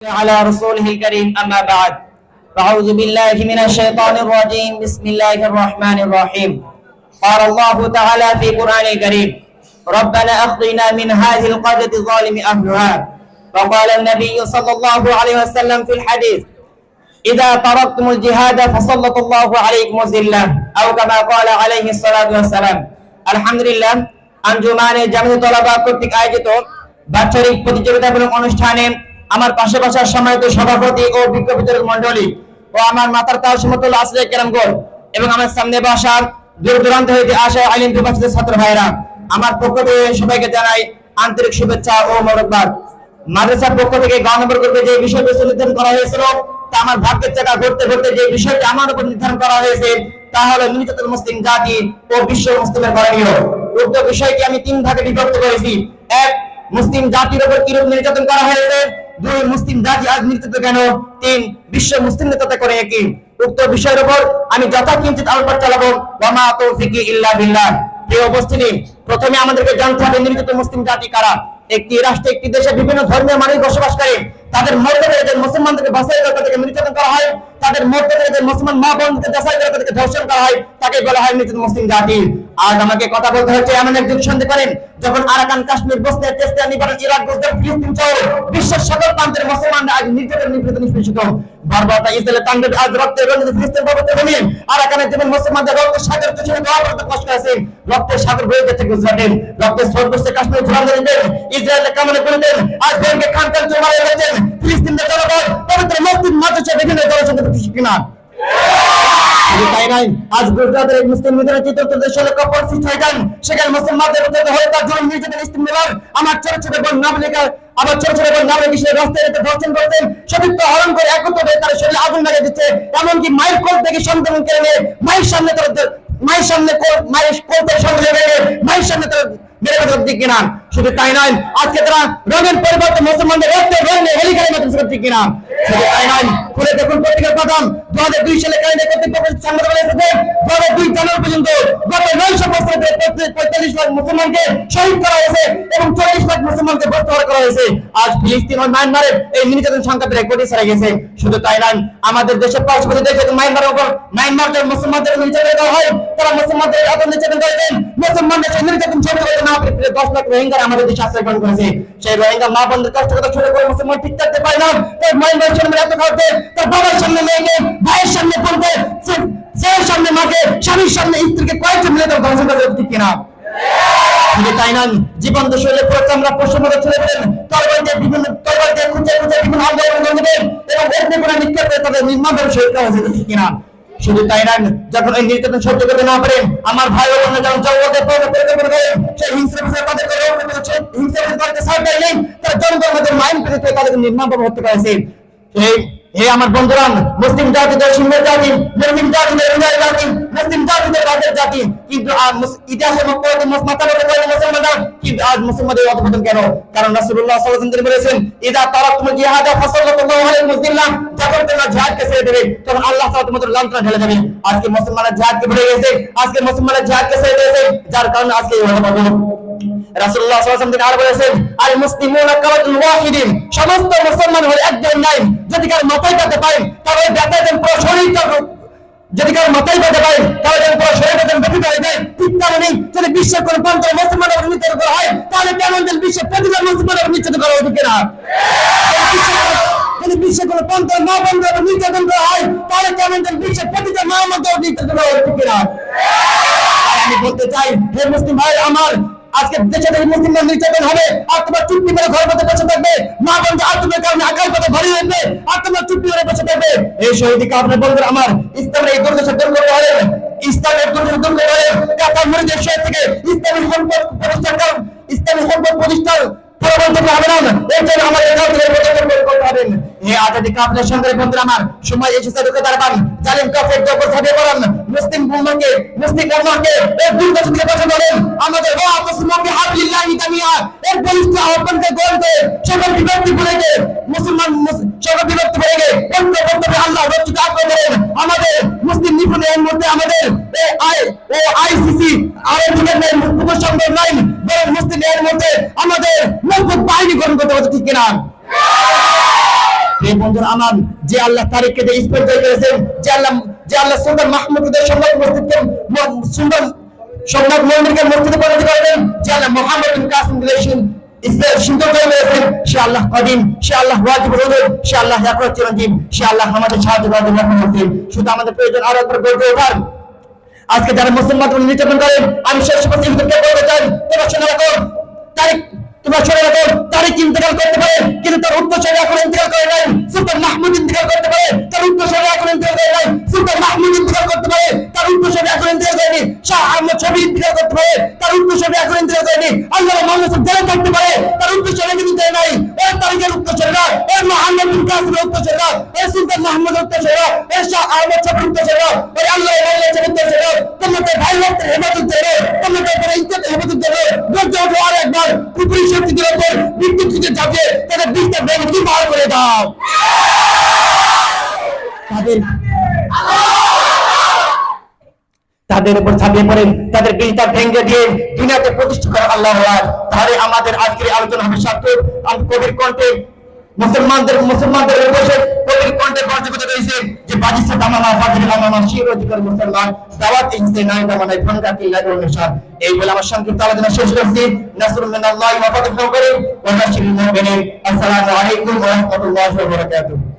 على رسوله الكريم أما بعد فأعوذ بالله من الشيطان الرجيم بسم الله الرحمن الرحيم قال الله تعالى في قرآن الكريم ربنا أخرجنا من هذه القرية الظالم أهلها وقال النبي صلى الله عليه وسلم في الحديث إذا تركتم الجهاد فسلط الله عليكم الذلة أو كما قال عليه الصلاة والسلام الحمد لله আঞ্জুমানে জামিয়া তলাবা কর্তৃক আয়োজিত বাৎসরিক প্রতিযোগিতামূলক অনুষ্ঠানে আমার পাশে বসার সম্মানিত সভাপতি ও বিজ্ঞ বিতরক মন্ডলী ও আমার মাতার তার সমতুল্য আসলে কেরামগর এবং আমার সামনে বসা দূর দূরান্ত হইতে আসা আলিম বিভাগের ছাত্র ভাইরা, আমার পক্ষ থেকে সবাইকে জানাই আন্তরিক শুভেচ্ছা ও মোরকবাদ মাদ্রাসার পক্ষ থেকে গাঁও নম্বর করবে যে বিষয়বস্তু নির্ধারণ করা হয়েছিল, তা আমার ভাগ্যের চাকা ঘুরতে ঘুরতে যে বিষয়টি আমার উপর নির্ধারণ করা হয়েছে, তা হলো নির্যাতন মুসলিম জাতি ও বিশ্ব মুসলিমের করণীয়। উক্ত বিষয়টি আমি তিন ভাগে বিভক্ত করেছি। এক, মুসলিম জাতির উপর কিরূপ নির্যাতন করা হয়েছে? দুই মুসলিম জাতি আজ মৃত্যুতে কেন? তিন, বিশ্ব মুসলিম নেতাতে করে একই। উক্ত বিষয়ের উপর আমি যথাকিঞ্চিত আলোচনা চালাবো। ওয়ামা তৌফিকি ইল্লা বিল্লাহ। প্রিয় উপস্থিতি, প্রথমে আমাদেরকে জানতে হবে নির্যাতিত মুসলিম জাতি কারা? একটি রাষ্ট্রে, একটি দেশে বিভিন্ন ধর্মের মানুষ বসবাস করে তাদের মর্যাদা যে মুসলমানদেরকে বাসাই করে, তাদেরকে নির্যাতন করা হয়, তাদের মর্যাদা যে মুসলমান মা বোনকে যাচাই করে, তাদেরকে ধর্ষণ করা হয়, তাকে বলা হয় নিজেদের মুসলিম জাতি। আজ আমাকে কথা বলতে হচ্ছে এমন একজন শুনতে পারেন যখন আরাকান কাশ্মীর, বসতে তেস্তিয়া নিবারণ, ইরাক, গুজরাট, ফিলিস্তিন সহ বিশ্বের সকল প্রান্তের মুসলমানরা আজ নির্যাতন নিপীড়িত নিষ্পেষিত। মুসলিম চিত্র দেশ হলে কপর সৃষ্টি যান সেখানে মুসলমানদের হয়ে তার জন্য নির্যাতন ইসলাম আমার ছোট ছোট বোন নামলিকা আবার ছোট ছোট নামলিকা সে রাস্তায় ধর্ষণ করতেন সতীত্ব হরণ করে একত্র হয়ে তার শরীরে আগুন লাগিয়ে দিচ্ছে। এমনকি মায়ের কোল থেকে সন্তান কেড়ে নিয়ে মায়ের সামনে তার মায়ের সামনে মায়ের কোল থেকে লেগে মায়ের সামনে তার মেরে মুসলমানদের রক্তে রঙে মতো শুধু তাই নয়, খুলে দেখুন পত্রিকার প্রথম দু হাজার দুই করা করা মায়ানমারের কোটি ছাড়া গেছে। শুধু তাই নয়, আমাদের দেশের পার্শ্ববর্তী দেশ মায়ানমারের উপর মায়ানমার মুসলমানদের নির্যাতন করা হয়, তারা মুসলমানদের এত নির্যাতন করেছেন মুসলমানদের সেই নির্যাতন ছোট করতে না দশ লাখ রোহিঙ্গা আমাদের দেশে আশ্রয় গ্রহণ করেছে। সেই রোহিঙ্গা মা বন্ধের কষ্ট কথা ছোট করে মুসলমান ঠিক থাকতে পারে না। তার মায়ানমার সামনে এত খাওয়াতে, তার বাবার সামনে মেয়েকে ভাইয়ের সামনে বোনকে সেই সামনে মাকে, স্বামীর সামনে স্ত্রীকে কয়েকজন মিলে তার ধ্বংস কিনা? তাই নয় আমরা তরবারি দিয়ে বিভিন্ন, তরবারি দিয়ে খুঁজে খুঁজে বিভিন্ন আন্দোলন করবেন এবং করে নিক্ষেপ করে তাদের নির্মাণ কিনা? শুধু তাই নয় যখন এই নির্যাতন সহ্য করতে না পারেন, আমার ভাই বোন যখন করে সেই তাদের করে হিংসা বিচার করতে সাহায্য নেই, তার জনগণের মধ্যে মাইন পেতে তাদেরকে নির্মমভাবে হত্যা করেছে সেই হে আমার বন্ধুরা মুসলিম জাতিদের সিংহের জাতি মুসলিম জাতিদের হৃদয় জাতি মুসলিম জাতিদের রাজের জাতি কিন্তু কারণ আল্লাহ দেবে আজকে গেছে, আজকে যার কারণে আজকে রাসূলুল্লাহ সাল্লাল্লাহু আলাইহি মুসলিমুনা সমস্ত মুসলমান হলো একজন নাই যদি কার মাথায় পেতে পারেন তাহলে ব্যথায় দেন পুরো শরীরটা যদি কারও মাথায় পেতে পারেন তাহলে পুরো শরীরটা যেন ব্যথিত হয়ে যায়। ঠিক তেমনি যদি বিশ্বের কোনো প্রান্তের মুসলমানের উপর নির্যাতন করা হয়, তাহলে কেমন যেন বিশ্বের প্রতিটা মুসলমানের উপর নির্যাতন করা উচিত কিনা? যদি বিশ্বের কোনো প্রান্তের মা বন্ধুর উপর নির্যাতন করা হয়, তাহলে কেমন যেন বিশ্বের প্রতিটা মা মধ্যে নির্যাতন করা উচিত কিনা? আমি বলতে চাই, হে মুসলিম ভাই, আমার আজকে দেশে থেকে মুসলিমদের নির্যাতন হবে, আর তোমার চুক্তি মেরে ঘর মধ্যে বসে থাকবে। মা বন্ধু আর তোমার কারণে আকাশ পথে ভরিয়ে উঠবে আর তোমার চুক্তি মেরে বসে থাকবে। এই শহীদকে আপনার বলবেন আমার, ইসলামের এই দুর্দশা দূর করতে হবে। ইসলামের দুর্দশা দূর করতে হবে। কাতার মরিদের শহীদ থেকে ইসলামী সম্পদ প্রতিষ্ঠান করুন ইসলামী সম্পদ প্রতিষ্ঠান প্রবর্তন হবে না। এর জন্য আমাদের এই আজাদি কাফের সঙ্গে বন্ধুরা আমার সময় এসেছে রুখে দাঁড়ান জালিম কাফের জবর ছাড়িয়ে পড়ান মুসলিম উম্মাকে মুসলিম উম্মাকে এই দুর্দশা থেকে বাঁচা ধরেন আমাদের ওয়া মুসলিমকে হাবিল্লাহি তামিয়া এর বলিষ্ঠ আহ্বানকে গ্রহণ করে সকল বিভক্তি ভুলে গিয়ে, মুসলমান সকল বিভক্তি ভুলে গিয়ে অন্য বক্তব্যে আল্লাহ রচিত আক্রমণ করেন, আমাদের মুসলিম নিপুণ এর মধ্যে আমাদের ও আইসিসি আরব নাই, মুসলিম সংগ্রাম নাই, বরং মুসলিম এর মধ্যে আমাদের মজবুত বাহিনী গঠন করতে হবে ঠিক কিনা? যে বন্ধুরা আমার যে আল্লাহ তারিখকে যে স্পর্শ করেছেন যে আল্লাহ যে আল্লাহ সুন্দর মাহমুদের সম্মান মসজিদকে সুন্দর সোমনাথ মন্দিরকে মসজিদে পরিণত করবেন যে আল্লাহ মোহাম্মদ কাসিম রিলেশন আমাদের সাহায্য শুধু আমাদের প্রয়োজন আরও একবার গর্বে ওঠার। আজকে যারা মুসলমান করেন, আমি শেষ পর্যন্ত বলতে চাই? তোমরা শুনে রাখো। তারিখ তোমরা শুনে তারই তারিখ ইন্তেকাল করতে পারে কিন্তু তার উত্তরসূরি এখন ইন্তেকাল করে নাই। দেয় নাই ওই তারিখের উত্তরসূরিরা ওই মোহাম্মদ ওই সুলতান মাহমুদ উত্তরসূরিরা ওই শাহ আহমদ ছবির উত্তরসূরিরা ওই আল্লাহ উত্তরসূরিরা তোমাকে ভাই ভক্তের হেফাজত দেবে তোমাকে উপরে ইজ্জত হেফাজত দেবে আর একবার কুপুরি শক্তিদের উপর বিদ্যুৎ থেকে যাবে, তাদের ব্যাংক কি বার করে দাও। তাদের তাদের উপর ছাপিয়ে পড়েন, তাদের বিলটা ভেঙে দিয়ে দুনিয়াতে প্রতিষ্ঠা করে আল্লাহ তাহলে আমাদের আজকের আলোচনা হবে সার্থক কবির কণ্ঠে। মুসলমানদের মুসলমানদের বসে কবির কণ্ঠে রয়েছে যে আমামা শির অধিকার মুসলমান, দাওয়াত ইনসে নাই দামানা অনুসার এই বলে আমার সংক্ষিপ্ত আলোচনা শেষ করছি। নাসরুল মিনাল্লাহি ওয়া ফাতহু করিম ওয়া আসসালামু আলাইকুম ওয়া রাহমাতুল্লাহি ওয়া বারাকাতুহু।